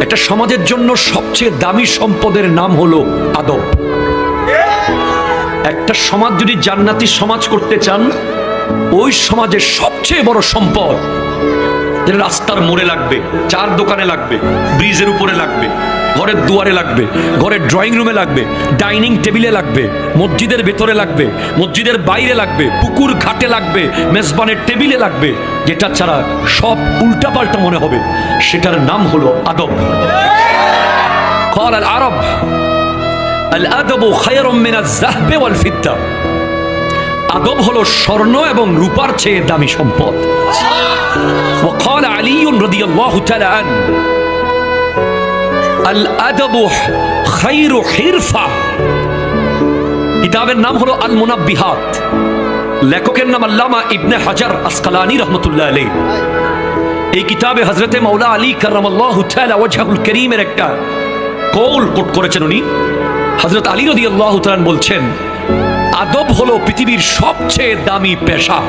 একটা সমাজের জন্য সবচেয়ে দামি সম্পদের নাম হলো আদব। একটা সমাজ যদি জান্নাতি সমাজ করতে চান, ওই সমাজের সবচেয়ে বড় সম্পদ যেটা রাস্তার মোড়ে লাগবে, চার দোকানে লাগবে, ব্রিজের উপরে লাগবে। ঘরের দুয়ারে লাগবে ঘরের ড্রয়িং রুমে লাগবে ডাইনিং টেবিলে লাগবে মসজিদের ভেতরে লাগবে মসজিদের বাইরে লাগবে পুকুর ঘাটে লাগবে মেজবানের টেবিলে লাগবে যেটা ছাড়া সব উল্টাপাল্টা মনে হবে সেটার নাম হলো আদব قال العرب الأدب خير من الذهب والفضة আদব হলো স্বর্ণ এবং রূপার চেয়ে দামি সম্পদ وقال علي رضي الله تعالى عنه কিতাবের নাম হলো আল মুনাব্বিহাত লেখকের নাম আল্লামা ইবনে হাজার আসকালানি রহমতুল্লাহ আলী এই কিতাবে হজরতে মৌলা আলী কারামুল করিমের একটা কৌল কোট করেছেন উনি। হজরত আলী রদি আল্লাহ বলছেন, আদব হলো পৃথিবীর সবচেয়ে দামি পেশা।